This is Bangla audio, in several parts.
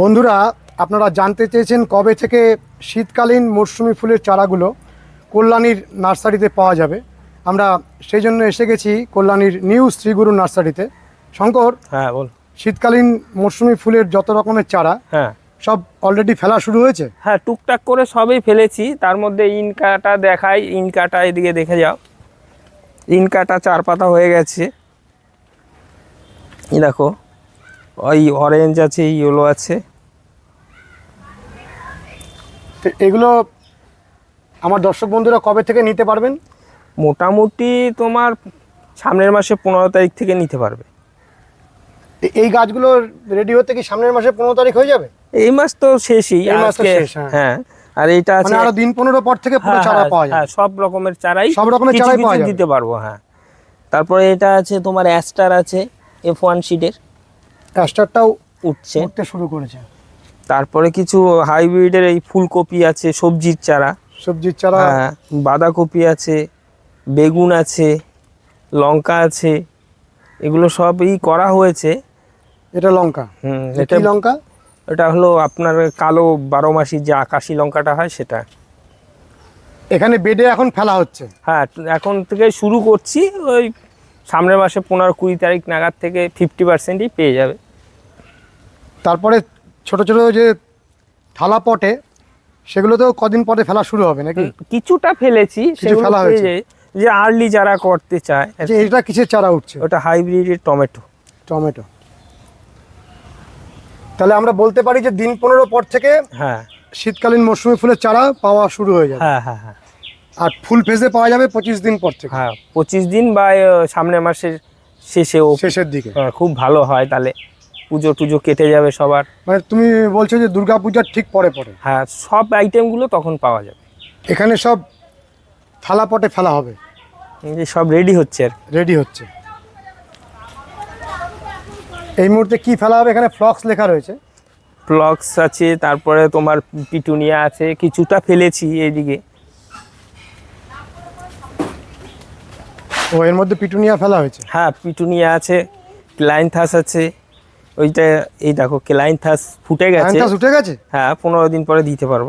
বন্ধুরা আপনারা জানতে চেয়েছেন কবে থেকে শীতকালীন মরশুমি ফুলের চারাগুলো কল্যাণীর নার্সারিতে পাওয়া যাবে। আমরা সেই জন্য এসে গেছি কল্যাণীর নিউ শ্রীগুরু নার্সারিতে। শঙ্কর হ্যাঁ বল। শীতকালীন মরশুমি ফুলের যত রকমের চারা হ্যাঁ। সব অলরেডি ফেলা শুরু হয়েছে? হ্যাঁ টুকটাক করে সবই ফেলেছি। তার মধ্যে ইনকাটা দেখাই ইনকাটা এদিকে দেখে যাও। ইনকাটা চার পাতা হয়ে গেছে। দেখো ওই অরেঞ্জ আছে ইয়েলো আছে। তো এগুলো আমার দর্শক বন্ধুরা কবে থেকে নিতে পারবেন? মোটামুটি তোমার সামনের মাসে পনেরো তারিখ থেকে নিতে পারবে। এই গাছগুলো রেডি হতে কি সামনের মাসে পনেরো তারিখ হয়ে যাবে? এই মাস তো শেষই এই মাস শেষ, হ্যাঁ। হ্যাঁ আর আছে মানে আরও দিন পনেরো পর থেকে পুরো হ্যাঁ, চারা হ্যাঁ, পাওয়া যায়। সব রকমের চারাই সব রকমের চারাই পাওয়া। দিতে পারব হ্যাঁ। তারপরে এটা আছে তোমার অ্যাস্টার আছে এফ ওয়ান শিটের অ্যাস্টারটাও উঠছে। উঠতে শুরু করেছে। তারপরে কিছু হাইব্রিডের এই ফুলকপি আছে সবজির চারা। সবজির চারা হ্যাঁ বাঁধাকপি আছে বেগুন আছে লঙ্কা আছে এগুলো সবই করা হয়েছে। এটা লঙ্কা। হুম এটা লঙ্কা? এটা হলো আপনার কালো বারো মাসি যে আকাশি লঙ্কাটা হয় সেটা। এখানে বেডে এখন ফেলা হচ্ছে। হ্যাঁ এখন থেকে শুরু করছি ওই সামনের মাসে পনেরো কুড়ি তারিখ নাগাদ থেকে ফিফটি পার্সেন্টই পেয়ে যাবে। তারপরে ছোট ছোট যে থালা পটে সেগুলো তো কদিন পরে ফেলা শুরু হবে নাকি? কিছুটা ফেলেছি ফেলা হয়েছে। যে আর্লি যারা করতে চায় যে এটা কিসের চারা উঠছে? ওটা হাইব্রিডের টমেটো। টমেটো। তাহলে আমরা বলতে পারি যে দিন পনেরো পর থেকে হ্যাঁ। শীতকালীন মৌসুমি ফুলের চারা পাওয়া শুরু হয়ে যাবে। হ্যাঁ হ্যাঁ হ্যাঁ। আর ফুল ফেজে পাওয়া যাবে পঁচিশ দিন পর থেকে। হ্যাঁ পঁচিশ দিন বা আহ, সামনের মাসের শেষেও শেষের দিকে। খুব ভালো হয় তাহলে। পুজো টুজো কেটে যাবে সবার। মানে তুমি বলছো যে দুর্গাপূজার ঠিক পরে পরে হ্যাঁ সব আইটেমগুলো তখন পাওয়া যাবে। এখানে সব থালা পটে ফেলা হবে? এই সব রেডি হচ্ছে আর রেডি হচ্ছে। এই মুহূর্তে কি ফেলা হবে? এখানে ফ্লক্স লেখা রয়েছে। ফ্লক্স আছে তারপরে তোমার পিটুনিয়া আছে কিছুটা ফেলেছি এইদিকে। ও এর মধ্যে পিটুনিয়া ফেলা হয়েছে? হ্যাঁ পিটুনিয়া আছে ক্লাইনথাস আছে। ওইটা এই দেখো ক্লাইনথাস ফুটে গেছে। উঠে গেছে? হ্যাঁ পনেরো দিন পরে দিতে পারব।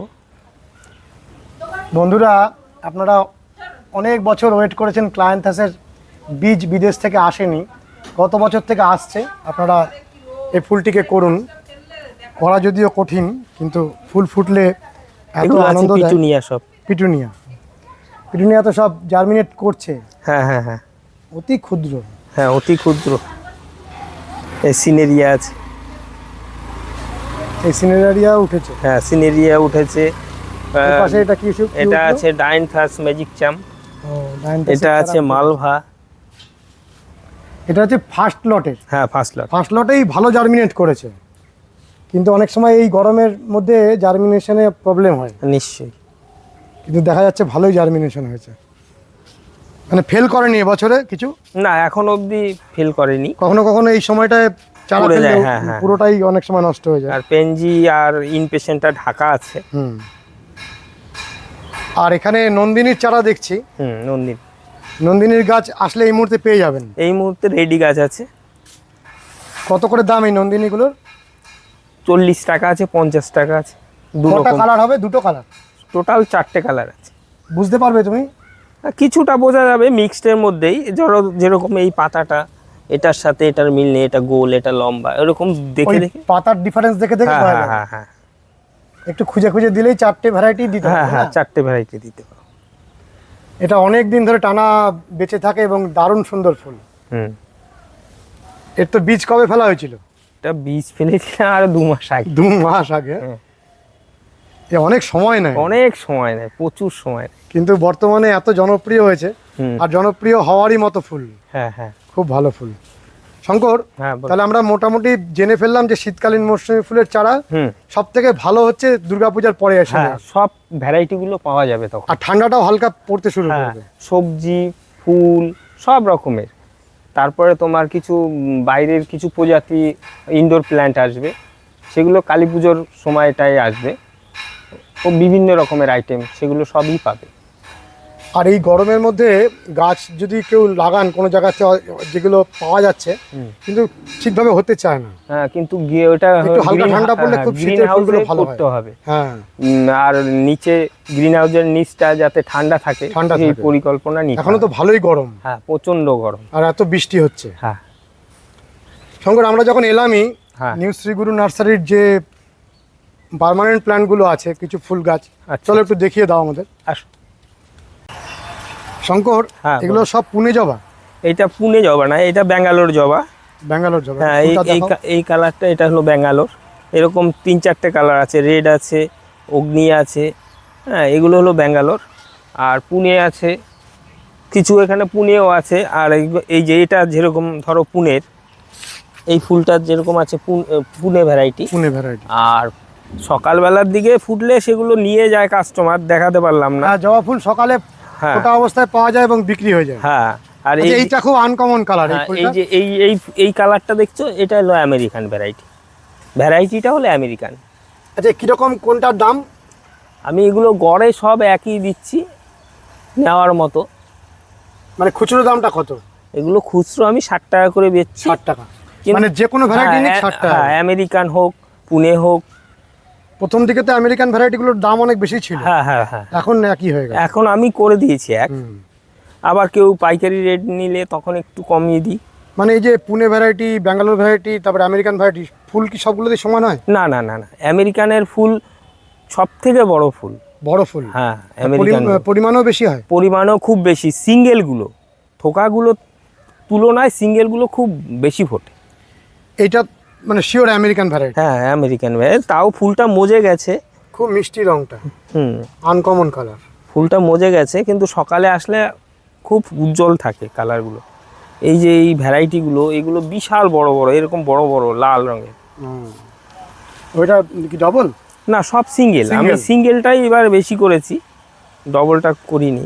বন্ধুরা আপনারা অনেক বছর ওয়েট করেছেন ক্লায়েন্থাসের বীজ বিদেশ থেকে আসেনি। গত বছর থেকে আসছে। আপনারা এই ফুলটিকে করুন। করা যদিও কঠিন কিন্তু ফুল ফুটলে এত আনন্দ দেয়। পিটুনিয়া সব। পিটুনিয়া। পিটুনিয়া তো সব জার্মিনেট করছে। হ্যাঁ হ্যাঁ হ্যাঁ। অতি ক্ষুদ্র। হ্যাঁ অতি ক্ষুদ্র। এই সিনেরিয়া আছে। এই সিনারিয়া উঠেছে? হ্যাঁ সিনেরিয়া উঠেছে। পাশে এটা কি এটা? আছে ডাইনথাস ম্যাজিক চাম এটা আছে মালভা এটা হচ্ছে ফার্স্ট লটের হ্যাঁ ফার্স্ট লট ফার্স্ট লটেই ভালো জার্মিনেট করেছে। কিন্তু অনেক সময় এই গরমের মধ্যে জার্মিনেশনে প্রবলেম হয়। নিশ্চয়ই। কিন্তু দেখা যাচ্ছে ভালোই জার্মিনেশন হয়েছে। মানে ফেল করেনি এবছরে কিছু? না এখন অবধি ফেল করেনি। কখনো কখনো এই সময়টায় চারা হ্যাঁ, হ্যাঁ। পুরোটাই অনেক সময় নষ্ট হয়ে যায়। আর পেনজি আর ইনপেশেন্টটা ঢাকা আছে। হুম। আর এখানে নন্দিনীর চারা দেখছি। হুম নন্দিন। নন্দিনীর গাছ আসলে এই মুহূর্তে পেয়ে যাবেন। এই মুহূর্তে রেডি গাছ আছে। কত করে দাম এই নন্দিনীগুলোর? চল্লিশ টাকা আছে পঞ্চাশ টাকা আছে দু কটা রকম। কালার হবে? দুটো কালার টোটাল চারটে কালার আছে। বুঝতে পারবে তুমি? কিছুটা বোঝা যাবে মিক্সডের মধ্যেই। ধরো যেরকম এই পাতাটা এটার সাথে এটার মিল নেই এটা গোল এটা লম্বা এরকম দেখে দেখে। পাতার ডিফারেন্স দেখে দেখে হ্যাঁ হ্যাঁ হ্যাঁ হ্যাঁ। একটু খুঁজে খুঁজে দিলেই চারটে ভ্যারাইটি দিতে হ্যাঁ হ্যাঁ চারটে ভ্যারাইটি দিতে পারো এটা অনেক দিন ধরে টানা বেঁচে থাকে এবং দারুণ সুন্দর ফুল। হুম। এর তো বীজ কবে ফেলা হয়েছিল? এটা বীজ ফেলেছিলাম আর দু মাস আগে। দু মাস আগে। হ্যাঁ। অনেক সময় নেয়। অনেক সময় নেয় প্রচুর সময় নেয়। কিন্তু বর্তমানে এত জনপ্রিয় হয়েছে আর জনপ্রিয় হওয়ারই মতো ফুল। হ্যাঁ হ্যাঁ। খুব ভালো ফুল। শঙ্কর হ্যাঁ তাহলে আমরা মোটামুটি জেনে ফেললাম যে শীতকালীন মৌসুমী ফুলের চারা সব থেকে ভালো হচ্ছে দুর্গাপূজার পরে এসে হ্যাঁ সব ভ্যারাইটি গুলো পাওয়া যাবে তখন। আর ঠান্ডাটাও হালকা পড়তে শুরু হ্যাঁ করবে। সবজি ফুল সব রকমের। তারপরে তোমার কিছু বাইরের কিছু প্রজাতি ইনডোর প্ল্যান্ট আসবে। সেগুলো কালী পুজোর সময়টাই আসবে। ও বিভিন্ন রকমের আইটেম সেগুলো সবই পাবে। আর এই গরমের মধ্যে গাছ যদি কেউ লাগান কোনো জায়গাতে যেগুলো পাওয়া যাচ্ছে কিন্তু ঠিকভাবে হতে চায় না। হ্যাঁ কিন্তু গিয়ে ওটা একটু হালকা ঠান্ডা পড়লে খুব শীতের ফুলগুলো ভালো করতে হবে। হ্যাঁ। আর নিচে গ্রিন হাউসের নিচটা যাতে ঠান্ডা থাকে ঠান্ডা থাকে। পরিকল্পনা নিতে এখনও তো ভালোই গরম। হ্যাঁ প্রচণ্ড গরম। আর এত বৃষ্টি হচ্ছে। হ্যাঁ। শঙ্কর আমরা যখন এলামই হ্যাঁ। নিউ শ্রীগুরু নার্সারির যে পার্মানেন্ট প্ল্যান্টগুলো আছে কিছু ফুল গাছ। আচ্ছা। চলো একটু দেখিয়ে দাও আমাদের। আসো। শঙ্কর হ্যাঁ, এগুলো সব পুনে জবা? এটা পুনে জবা না এটা ব্যাঙ্গালোর জবা। ব্যাঙ্গালোর জবা। হ্যাঁ এই কালারটা এটা হলো ব্যাঙ্গালোর। এরকম তিন চারটে কালার আছে রেড আছে অগ্নি আছে হ্যাঁ এগুলো হলো ব্যাঙ্গালোর। আর পুনে আছে কিছু এখানে পুনেও আছে আর এই- এই যে এটা যেরকম ধরো পুনের এই ফুলটা যেরকম আছে পুনে ভ্যারাইটি পুনে ভ্যারাইটি আর সকালবেলার দিকে ফুটলে সেগুলো নিয়ে যায় কাস্টমার দেখাতে পারলাম না। হ্যাঁ জবা ফুল সকালে হ্যাঁ। ফোটা অবস্থায় পাওয়া যায় এবং বিক্রি হয়ে যায়। হ্যাঁ আর আচ্ছা, এইটা খুব আনকমন কালার এই হ্যাঁ, এই যে এই এই এই কালারটা দেখছ? এটা হলো আমেরিকান ভ্যারাইটি ভ্যারাইটিটা হলো আমেরিকান আচ্ছা কীরকম কোনটার দাম? আমি এগুলো গড়ে সব একই দিচ্ছি নেওয়ার মতো। মানে খুচরো দামটা কত? এগুলো খুচরো আমি ষাট টাকা করে বেচছি। ষাট টাকা। মানে যে কোনো ভ্যারাইটি ষাট টাকা আমেরিকান হোক পুনে হোক প্রথম দিকে তো আমেরিকান ভ্যারাইটিগুলোর দাম অনেক বেশি ছিল। হ্যাঁ হ্যাঁ হ্যাঁ। এখন একই হয়ে গেছে। এখন আমি করে দিয়েছি এক। আবার কেউ পাইকারি রেট নিলে তখন একটু কমিয়ে দিই। মানে এই যে পুনে ভ্যারাইটি ব্যাঙ্গালোর ভ্যারাইটি তারপরে আমেরিকান ভ্যারাইটি ফুল কি সবগুলোতে সমান হয়? না না না না। আমেরিকানের ফুল সব থেকে বড় ফুল। বড় ফুল? হ্যাঁ আমেরিকান পরিমাণও বেশি হয়? পরিমাণও খুব বেশি। সিঙ্গেলগুলো থোকাগুলো তুলনায় সিঙ্গেলগুলো খুব বেশি ফোটে। এইটা মানে শিওর আমেরিকান ভ্যারাইটি হ্যাঁ আমেরিকান ভ্যারাইটি তাও ফুলটা মজে গেছে। খুব মিষ্টি রংটা। হুম। আনকমন কালার ফুলটা মজে গেছে কিন্তু সকালে আসলে খুব উজ্জ্বল থাকে কালারগুলো এই যে এই ভ্যারাইটিগুলো এগুলো বিশাল বড় বড় এরকম বড় বড় লাল রঙের। ওইটা কি ডবল না সব সিঙ্গেল আমি সিঙ্গেলটাই এবার বেশি করেছি। ডবলটা করিনি।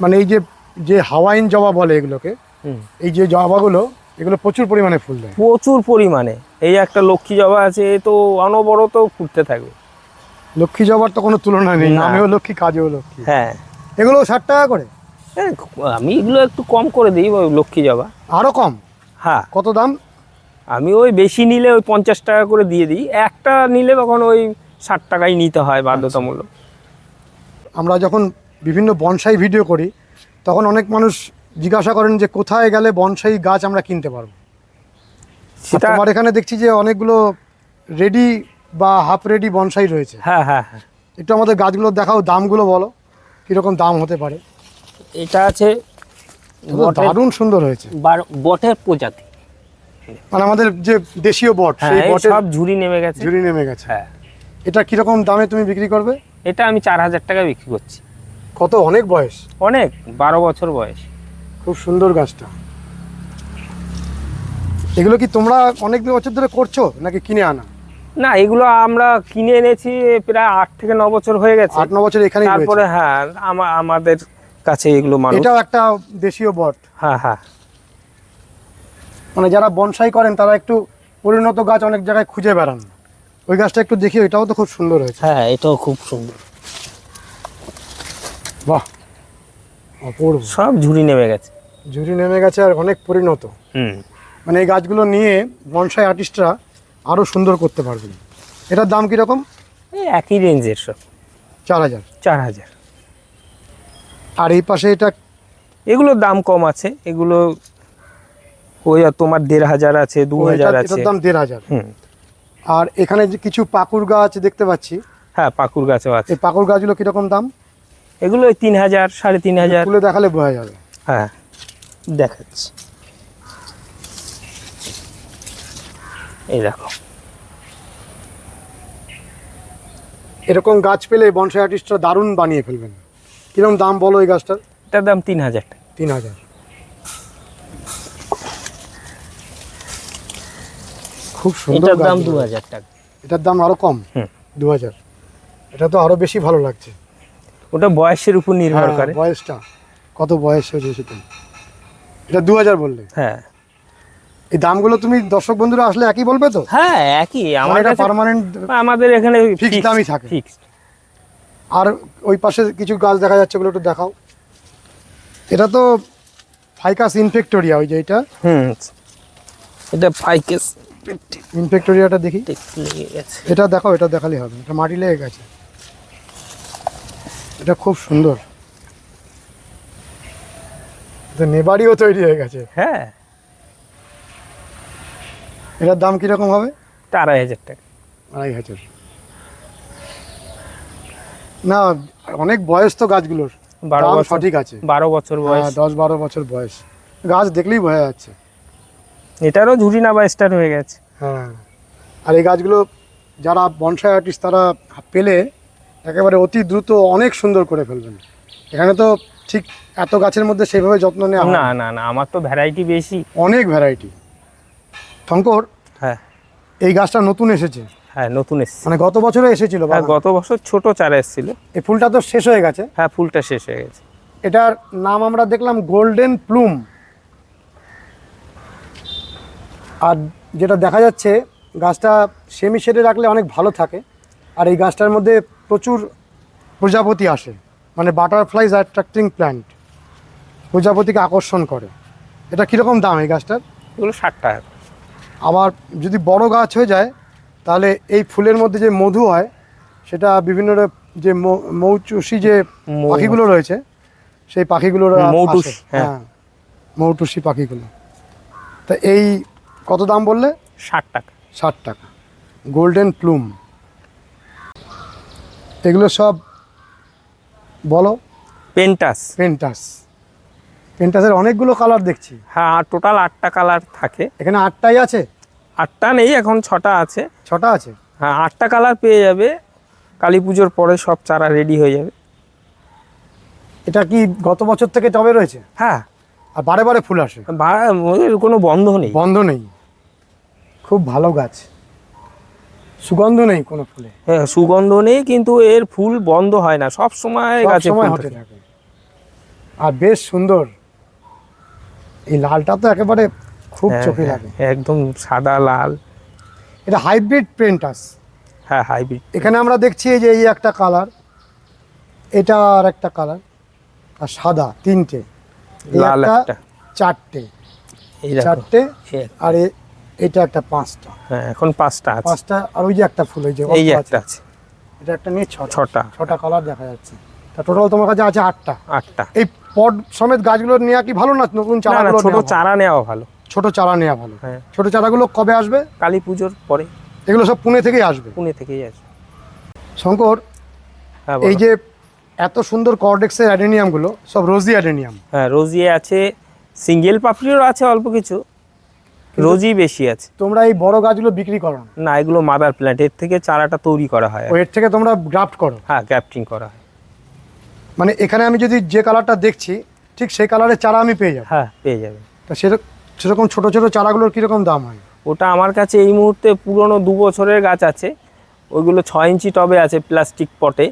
মানে এই যে যে হাওয়াইন জবা বলে এগুলোকে হুম। এই যে জবাগুলো এগুলো প্রচুর পরিমাণে ফুল দেয়। প্রচুর পরিমাণে। এই একটা লক্ষ্মী জবা আছে এ তো অনবরত ফুটতে থাকবে। লক্ষ্মী জবার তো কোনো তুলনা নেই না। নামেও লক্ষ্মী কাজেও লক্ষ্মী। হ্যাঁ। এগুলো ষাট টাকা করে? হ্যাঁ, আমি এগুলো একটু কম করে দিই লক্ষ্মী জবা। আরও কম? হ্যাঁ। কত দাম? আমি ওই বেশি নিলে ওই পঞ্চাশ টাকা করে দিয়ে দিই। একটা নিলে তখন ওই ষাট টাকাই নিতে হয় বাধ্যতামূলক। আমরা যখন বিভিন্ন বনসাই ভিডিও করি তখন অনেক মানুষ জিজ্ঞাসা করেন যে কোথায় গেলে বনসাই গাছ আমরা কিনতে পারব? সেটা তোমার এখানে দেখছি যে অনেকগুলো রেডি বা হাফ রেডি বনসাই রয়েছে। হ্যাঁ হ্যাঁ হ্যাঁ। একটু আমাদের গাছগুলো দেখাও দামগুলো বলো। কীরকম দাম হতে পারে? এটা আছে দারুণ সুন্দর হয়েছে। বটের প্রজাতি। মানে আমাদের যে দেশীয় বট হ্যাঁ সেই বটের সব ঝুড়ি নেমে গেছে। ঝুড়ি নেমে গেছে। হ্যাঁ। এটা কীরকম দামে তুমি বিক্রি করবে? এটা আমি চার হাজার টাকা বিক্রি করছি। কত? অনেক বয়স? অনেক বারো বছর বয়স। খুব সুন্দর গাছটা। এগুলো কি তোমরা অনেক বছর ধরে করছ নাকি কিনে আনা? না এগুলো আমরা কিনে এনেছি প্রায় আট থেকে ন বছর হয়ে গেছে। আট ন বছর এখানে তারপরে হ্যাঁ আমা- আমাদের কাছে এগুলো মানুষ এটাও একটা দেশীয় বট। হ্যাঁ হ্যাঁ। মানে যারা বনসাই করেন তারা একটু পরিণত গাছ অনেক জায়গায় খুঁজে বেড়ান। ওই গাছটা একটু দেখি এটাও তো খুব সুন্দর হয়েছে। হ্যাঁ এটাও খুব সুন্দর। বাহ অপূর্ব। সব ঝুড়ি নেমে গেছে। ঝুড়ি নেমে গেছে আর অনেক পরিণত। হুম। মানে এই গাছগুলো নিয়ে বনসাই আর্টিস্টরা আরও সুন্দর করতে পারবেন এটার দাম কীরকম? এই একই রেঞ্জের সব। চার হাজার। চার হাজার। আর এই পাশে এটা এগুলোর দাম কম আছে। এগুলো ওই তোমার দেড় হাজার আছে দু হাজার আছে। দাম দেড় হাজার। হুম। আর এখানে যে কিছু পাকুর গাছ দেখতে পাচ্ছি। হ্যাঁ পাকুর গাছও আছে। এই পাকুর গাছগুলো কীরকম দাম? এগুলো ওই তিন হাজার সাড়ে তিন হাজার। দেখালে বোঝা যাবে। হ্যাঁ। দেখাচ্ছি। এই দেখো। এরকম গাছ পেলে বনসাই আর্টিস্টরা দারুণ বানিয়ে ফেলবেন। কীরকম দাম বলো এই গাছটার? এটার দাম তিন হাজার তিন হাজার। খুব সুন্দর এটার দাম দু হাজার টাকা। এটার দাম আরও কম? দু হাজার। এটা তো আরও বেশি ভালো লাগছে। ওটা বয়সের উপর নির্ভর হ্যাঁ, করে। বয়সটা। কত বয়স হয়েছে সেটা? এটা দু হাজার বললে। হ্যাঁ। এই দামগুলো তুমি দর্শক বন্ধুরা আসলে একই বলবে তো? হ্যাঁ একই। আমার কাছে পার্মানেন্ট আমাদের এখানে Fixed দামই থাকে। ফিক্সড আর ওই পাশে কিছু গাছ দেখা যাচ্ছে ওগুলো একটু দেখাও। এটা তো ফাইকাস ইনফেক্টোরিয়া ওই যে এটা। হুম এটা ফাইকেস ইনফেক্টোরিয়াটা দেখি। এটা দেখো এটা দেখালেই হবে। এটা মাটি লেগে গেছে। এটা খুব সুন্দর। এটা নেবারিও তৈরি হয়ে গেছে। হ্যাঁ। এটার দাম কীরকম হবে? এটা আড়াই হাজার টাকা। আড়াই হাজার। না অনেক বয়স তো গাছগুলোর। বারো সঠিক আছে। বারো বছর বয়স। হ্যাঁ, দশ বারো বছর বয়স। গাছ দেখলেই বোঝা যাচ্ছে। এটারও ঝুড়ি না বা স্টার্ট হয়ে গেছে। হ্যাঁ। আর এই গাছগুলো যারা বনসাই আর্টিস্ট তারা পেলে একেবারে অতি দ্রুত অনেক সুন্দর করে ফেলবেন। এখানে তো ঠিক এত গাছের মধ্যে সেভাবে যত্ন নেওয়া না না। না আমার তো ভ্যারাইটি বেশি। অনেক ভ্যারাইটি শঙ্কর হ্যাঁ। এই গাছটা নতুন এসেছে? হ্যাঁ নতুন এসেছে। মানে গত বছরে এসেছিল হ্যাঁ গত বছর ছোট চারা এসেছিল। এই ফুলটা তো শেষ হয়ে গেছে? হ্যাঁ ফুলটা শেষ হয়ে গেছে। এটার নাম আমরা দেখলাম গোল্ডেন প্লুম আর যেটা দেখা যাচ্ছে গাছটা সেমি শেডে রাখলে অনেক ভালো থাকে। আর এই গাছটার মধ্যে প্রচুর প্রজাপতি আসে। মানে বাটারফ্লাইজ অ্যাট্রাক্টিং প্ল্যান্ট প্রজাপতিকে আকর্ষণ করে। এটা কীরকম দাম এই গাছটার? এগুলো ষাট টাকা। আবার যদি বড় গাছ হয়ে যায় তাহলে এই ফুলের মধ্যে যে মধু হয় সেটা বিভিন্ন যে মৌ- মৌচুষি যে পাখিগুলো রয়েছে সেই পাখিগুলোর। হ্যাঁ। হ্যাঁ মৌটুসি পাখিগুলো। তা এই কত দাম বললে? ষাট টাকা। ষাট টাকা। গোল্ডেন প্লুম এগুলো সব বলো? পেন্টাস পেন্টাস পেন্টাসের অনেকগুলো কালার দেখছি। হ্যাঁ আর টোটাল আটটা কালার থাকে। এখানে আটটাই আছে? আটটা নেই এখন ছটা আছে। ছটা আছে? হ্যাঁ আটটা কালার পেয়ে যাবে। কালী পুজোর পরে সব চারা রেডি হয়ে যাবে। এটা কি গত বছর থেকে টবে রয়েছে? হ্যাঁ। আর বারে বারে ফুল আসে? কোনো বন্ধ নেই। বন্ধ নেই। খুব ভালো গাছ। সুগন্ধ নেই কোনো ফুলে। হ্যাঁ সুগন্ধ নেই কিন্তু এর ফুল বন্ধ হয় না সব সময় গাছে সময় ফুল হতে থাকে। আর বেশ সুন্দর। এই লালটা তো একেবারে খুব হ্যাঁ, চোখে হ্যাঁ, লাগে। একদম সাদা লাল। এটা হাইব্রিড পেন্টাস হ্যাঁ হাইব্রিড এখানে আমরা দেখছি এই যে এই একটা কালার এটা আর একটা কালার আর সাদা তিনটে। লাল একটা চারটে। চারটে আর এটা একটা পাঁচটা। হ্যাঁ এখন পাঁচটা আছে। পাঁচটা আর ওই যে একটা ফুল ওই যে এই একটা আছে। এটা একটা নিয়ে ছটা। ছটা। ছটা কালার দেখা যাচ্ছে। তা টোটাল তোমার কাছে আছে আটটা। আটটা। এই পট সমেত গাছগুলো নেওয়া কি ভালো না নতুন না ছোট চারা নেওয়া ভালো। ছোট চারা নেওয়া ভালো। হ্যাঁ। ছোট চারাগুলো কবে আসবে? কালী পুজোর পরে। এগুলো সব পুনে থেকেই আসবে? পুনে থেকেই আসবে। শঙ্কর হ্যাঁ এই যে এত সুন্দর কর্ডেক্সের অ্যাডেনিয়ামগুলো সব রোজি অ্যাডেনিয়াম হ্যাঁ রোজিয়ে আছে সিঙ্গেল পাপড়িও আছে অল্প কিছু। রোজি বেশি আছে। তোমরা এই বড় গাছগুলো বিক্রি করো না। এগুলো মাদার প্ল্যান্ট এর থেকে চারাটা তৈরি করা হয়। এর থেকে তোমরা গ্রাফট করো। হ্যাঁ গ্রাফটিং করা হয়। মানে এখানে আমি যদি যে কালারটা দেখছি ঠিক সেই কালারের চারা আমি পেয়ে যাব। হ্যাঁ পেয়ে যাবে। তা সেরকম সেরকম ছোট ছোট চারাগুলোর কীরকম দাম হয়? ওটা আমার কাছে এই মুহূর্তে পুরনো দু বছরের গাছ আছে। ওইগুলো ছ ইঞ্চি টবে আছে প্লাস্টিক পটে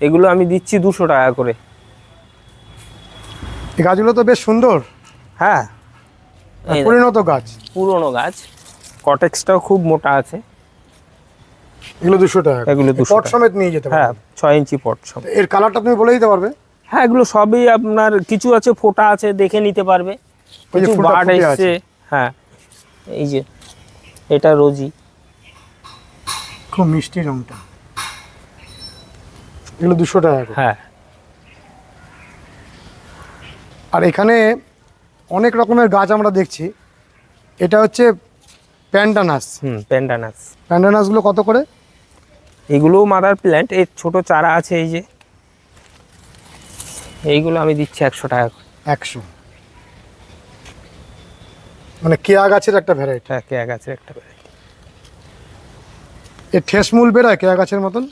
এগুলো আমি দিচ্ছি দুশো টাকা করে। গাছগুলো তো বেশ সুন্দর। হ্যাঁ। পরিণত গাছ? পুরনো গাছ। কটেক্সটাও খুব মোটা আছে। এগুলো দুশো টাকা এগুলো 200 পট সমেত নিয়ে যেতে হ্যাঁ পারবে। ছ ইঞ্চি পট সব এর কালারটা তুমি বলে দিতে পারবে? হ্যাঁ এগুলো সবই আপনার কিছু আছে ফোটা আছে দেখে নিতে পারবে। কিছু ফুটে এসছে। হ্যাঁ এই যে এটা রোজি। খুব মিষ্টি রংটা। এগুলো দুশো টাকা হ্যাঁ। আর এখানে অনেক রকমের গাছ আমরা দেখছি। এটা হচ্ছে প্যান্ডানাস। হুম প্যান্ডানাস। প্যান্ডানাসগুলো কত করে? এগুলোও মাদার প্ল্যান্ট এর ছোট চারা আছে এই যে। এইগুলো আমি দিচ্ছি একশো টাকা করে। একশো। মানে কেয়া গাছের একটা ভ্যারাইটি হ্যাঁ কেয়া গাছের একটা variety। এর ঠেসমূল বেরোয় কেয়া গাছের মতন?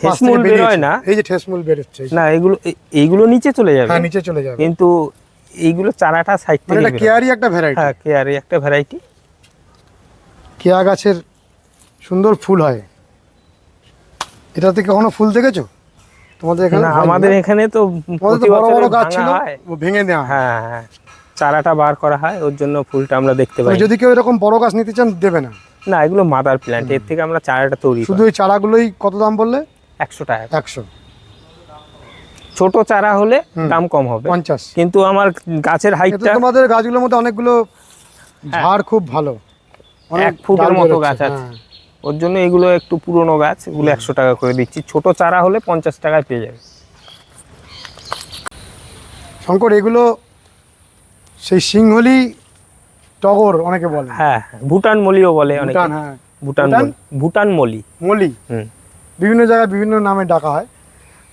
ঠেসমূল। বেরোয় না। এই যে ঠেসমূল বেরোচ্ছে। না এগুলো এ- এইগুলো নিচে চলে যাবে। হ্যাঁ নিচে চলে যাবে। কিন্তু এইগুলো চারাটা সাইড মানে থেকে এটা। কেয়ারই একটা ভ্যারাইটি হ্যাঁ কেয়ারে একটা ভ্যারাইটি কেয়া গাছের সুন্দর ফুল হয়। এটাতে কখনো ফুল দেখেছ? তোমাদের এখানে আমাদের এখানে তো বড় বড় গাছ ছিল হয়। ও ভেঙে দেওয়া হ্যাঁ। হ্যাঁ চারাটা বার করা হয় ওর জন্য ফুলটা আমরা দেখতে পাই। যদি কেউ এরকম বড় গাছ নিতে চান দেবে না। না এগুলো মাদার প্ল্যান্ট এর থেকে আমরা চারাটা তৈরি শুধু এই চারাগুলোই কত দাম বললে? একশো টাকা। একশো। ছোট চারা হলে দাম কম হবে। পঞ্চাশ। কিন্তু আমার গাছের হাইটটা তোমাদের গাছগুলোর মধ্যে অনেকগুলো ঝাড় খুব ভালো। অনেক এক ফুটের মতো গাছ আছে। হ্যাঁ। ওর জন্য এগুলো একটু পুরনো গাছ এগুলো একশো টাকা করে দিচ্ছি। ছোট চারা হলে পঞ্চাশ টাকায় পেয়ে যাবে। শঙ্কর এগুলো সেই সিংহলি টগর অনেকে বলে। হ্যাঁ হ্যাঁ, ভুটান মলিও বলে অনেকে। ভুটান হ্যাঁ। ভুটান। ভুটান? মলি। মলি। বিভিন্ন জায়গায় বিভিন্ন নামে ডাকা হয়।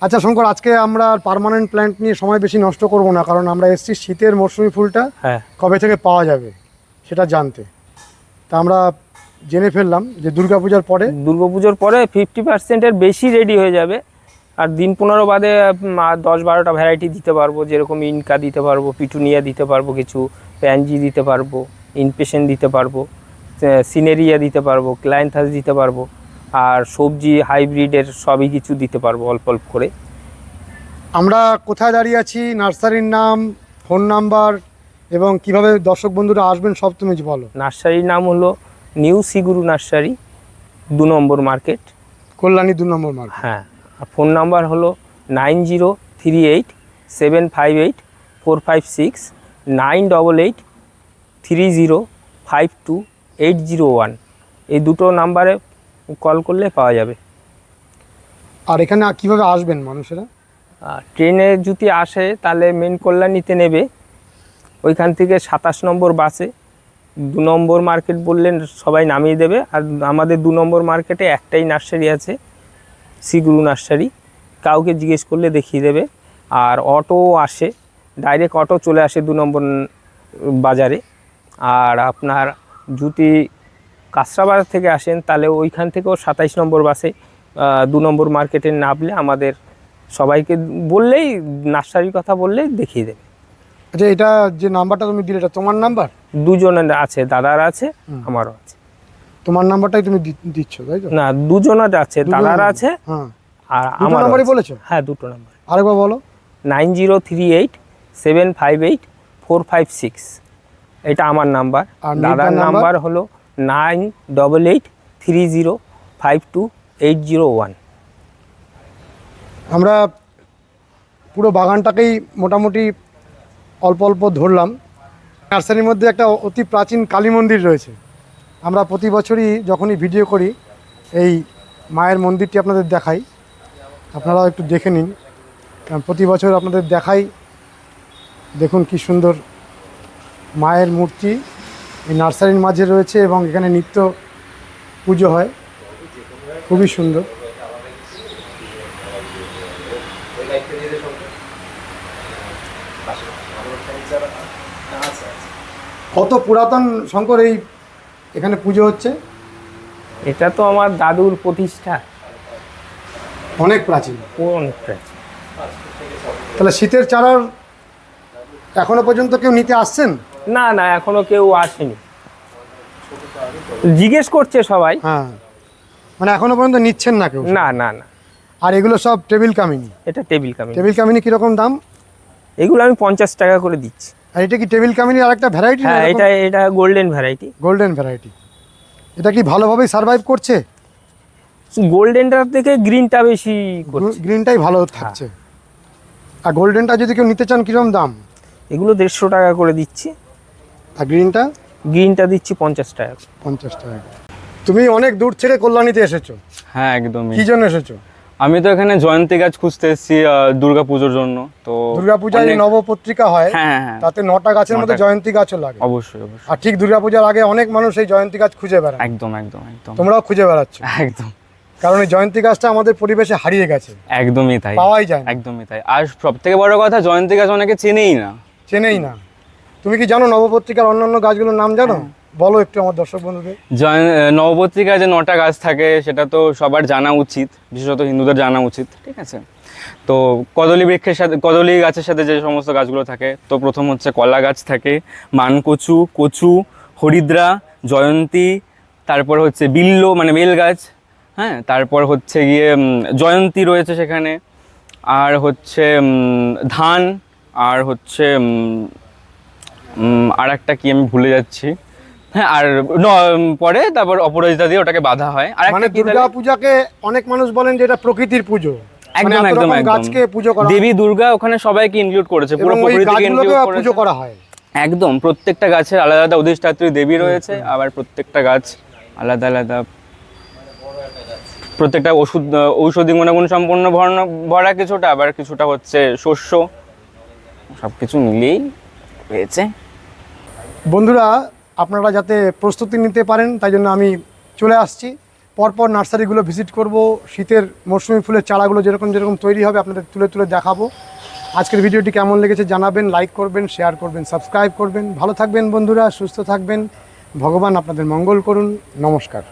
আচ্ছা শঙ্কর আজকে আমরা পারমানেন্ট প্ল্যান্ট নিয়ে সময় বেশি নষ্ট করব না কারণ আমরা এসছি শীতের মরশুমি ফুলটা হ্যাঁ। কবে থেকে পাওয়া যাবে সেটা জানতে। তা আমরা জেনে ফেললাম যে দুর্গাপূজার পরে দুর্গাপুজোর পরে ফিফটি পার্সেন্টের বেশি রেডি হয়ে যাবে। আর দিন পনেরো বাদে দশ বারোটা ভ্যারাইটি দিতে পারব যেরকম ইনকা দিতে পারব পিটুনিয়া দিতে পারব কিছু প্যানজি দিতে পারব ইনপেশেন্ট দিতে পারব সিনেরিয়া দিতে পারব ক্লায়েন্থাস দিতে পারব। আর সবজি হাইব্রিডের সবই কিছু দিতে পারব অল্প অল্প করে। আমরা কোথায় দাঁড়িয়ে আছি? নার্সারির নাম ফোন নাম্বার এবং কীভাবে দর্শক বন্ধুরা আসবেন সব তুমি বলো। নার্সারির নাম হলো নিউ সিগুরু নার্সারি দু নম্বর মার্কেট। কল্যাণী দু নম্বর মার্কেট। হ্যাঁ আর ফোন নাম্বার হলো nine zero three eight seven five eight four five six nine double eight three zero five two eight zero one. এই দুটো নাম্বারে কল করলে পাওয়া যাবে। আর এখানে কীভাবে আসবেন মানুষেরা? ট্রেনে যদি আসে তাহলে মেন কল্যাণীতে নেবে। ওইখান থেকে সাতাশ নম্বর বাসে দু নম্বর মার্কেট বললেন সবাই নামিয়ে দেবে। আর আমাদের দু নম্বর মার্কেটে একটাই নার্সারি আছে সিগুরু নার্সারি কাউকে জিজ্ঞেস করলে দেখিয়ে দেবে। আর অটো আসে। ডাইরেক্ট অটো চলে আসে দু নম্বর বাজারে। আর আপনার যদি কাঁচরাবাজার থেকে আসেন তাহলে ওইখান থেকেও সাতাইশ নম্বর বাসে দু নম্বর মার্কেটে নামলে আমাদের সবাইকে বললেই নার্সারির কথা বললেই দেখিয়ে দেবে। আচ্ছা এটা যে নাম্বারটা তুমি দিলে এটা তোমার নাম্বার? দুজনের আছে দাদার আছে আমারও আছে। তোমার নাম্বারটাই তুমি দিচ্ছ তাই তো? না দুজনের আছে দাদার আছে হ্যাঁ। আর আমার নাম্বারই বলেছ? হ্যাঁ দুটো নাম্বার। আরেকবার বলো। Nine zero three eight seven five eight four five six. এটা আমার নাম্বার। দাদার? নাম্বার হলো nine double eight three zero five two eight zero one. আমরা পুরো বাগানটাকেই মোটামুটি অল্প অল্প ধরলাম। নার্সারির মধ্যে একটা অতি প্রাচীন কালী মন্দির রয়েছে। আমরা প্রতি বছরই যখনই ভিডিও করি, এই মায়ের মন্দিরটি আপনাদের দেখাই। আপনারাও একটু দেখে নিন। কারণ প্রতি বছর আপনাদের দেখাই। দেখুন কি সুন্দর মায়ের মূর্তি। এই নার্সারির মাঝে রয়েছে এবং এখানে নিত্য পুজো হয়। খুবই সুন্দর। কত পুরাতন শঙ্কর এই এখানে পুজো হচ্ছে? এটা তো আমার দাদুর প্রতিষ্ঠা। অনেক প্রাচীন। অনেক প্রাচীন। তাহলে শীতের চারার এখনও পর্যন্ত কেউ নিতে আসছেন? না না এখনও কেউ আসেনি। জিজ্ঞেস করছে সবাই। হ্যাঁ। মানে এখনও পর্যন্ত নিচ্ছেন না কেউ না না না। আর এগুলো সব টেবিল কামিনি এটা টেবিল কামিনি টেবিল কামিনী কীরকম দাম? এগুলো আমি পঞ্চাশ টাকা করে দিচ্ছি। আর এটা কি টেবিল কামিনি আর একটা ভ্যারাইটি হ্যাঁ এটা এটা গোল্ডেন ভ্যারাইটি গোল্ডেন ভ্যারাইটি এটা কি ভালোভাবেই সারভাইভ করছে? গোল্ডেনটার থেকে গ্রিনটা বেশি করছে। গ্রিনটাই ভালো থাকছে। আর গোল্ডেনটা যদি কেউ নিতে চান কীরকম দাম? এগুলো দেড়শো টাকা করে দিচ্ছি। আর গ্রিনটা গ্রিনটা দিচ্ছি পঞ্চাশ টাকা। পঞ্চাশ টাকা। তুমি অনেক দূর থেকে কল্যাণীতে এসেছ। হ্যাঁ একদমই। কি জন্য এসেছ? আমি তো এখানে জয়ন্তী গাছ খুঁজতে এসেছি দুর্গা পুজোর জন্য তো অনেক- নবপত্রিকা হয় হ্যাঁ হ্যাঁ হ্যাঁ। তাতে নটা গাছের মধ্যে জয়ন্তী গাছও লাগে। অবশ্যই অবশ্যই। আর ঠিক দুর্গাপূজার আগে অনেক মানুষ এই জয়ন্তী গাছ খুঁজে বেড়ায়। একদম একদম একদম। তোমরাও খুঁজে বেড়াচ্ছ। একদম। কারণ এই জয়ন্তী গাছটা আমাদের পরিবেশে হারিয়ে গেছে। একদমই তাই। পাওয়াই যায় একদমই তাই। আর সব থেকে বড় কথা জয়ন্তী গাছ অনেকে চেনেই না। চেনেই না। তুমি কি জানো নবপত্রিকার অন্যান্য গাছগুলোর নাম জানো? বলো একটু আমার দর্শক বন্ধুদের। নবপত্রিকায় যে নটা গাছ থাকে সেটা তো সবার জানা উচিত বিশেষত হিন্দুদের জানা উচিত ঠিক আছে? তো কদলী বৃক্ষের সাথে কদলী গাছের সাথে যে সমস্ত গাছগুলো থাকে তো প্রথম হচ্ছে কলা গাছ থাকে মানকচু কচু হরিদ্রা জয়ন্তী তারপর হচ্ছে বিল্ল মানে বেল গাছ হ্যাঁ? তারপর হচ্ছে গিয়ে জয়ন্তী রয়েছে সেখানে আর হচ্ছে ধান আর হচ্ছে আর একটা কি আমি ভুলে যাচ্ছি। হ্যাঁ আর পরে তারপর অপরাজিতা দিয়ে ওটাকে বাঁধা হয়। আর মানে দুর্গা পূজাকে অনেক মানুষ বলেন যে এটা প্রকৃতির পুজো। মানে একদম একদম। গাছকে পুজো করা দেবী দুর্গা ওখানে সবাইকে ইনক্লুড করেছে পুরো প্রকৃতিকে ইনক্লুড পুজো করা হয়। একদম প্রত্যেকটা গাছের আলাদা আলাদা অধিষ্ঠাত্রী দেবী রয়েছে আবার প্রত্যেকটা গাছ আলাদা আলাদা প্রত্যেকটা ওষুধ ঔষধি গুণাগুণ সম্পন্ন ভরা ভরা কিছুটা আবার কিছুটা হচ্ছে শস্য সব কিছু মিলিয়েই হয়েছে। বন্ধুরা, আপনারা যাতে প্রস্তুতি নিতে পারেন, তাই জন্য আমি চলে আসছি। পরপর নার্সারিগুলো ভিজিট করব, শীতের মরশুমি ফুলের চারাগুলো যেরকম যেরকম তৈরি হবে, আপনাদের তুলে তুলে দেখাবো। আজকের ভিডিওটি কেমন লেগেছে জানাবেন লাইক করবেন শেয়ার করবেন সাবস্ক্রাইব করবেন। ভালো থাকবেন বন্ধুরা, সুস্থ থাকবেন। ভগবান আপনাদের মঙ্গল করুন। নমস্কার।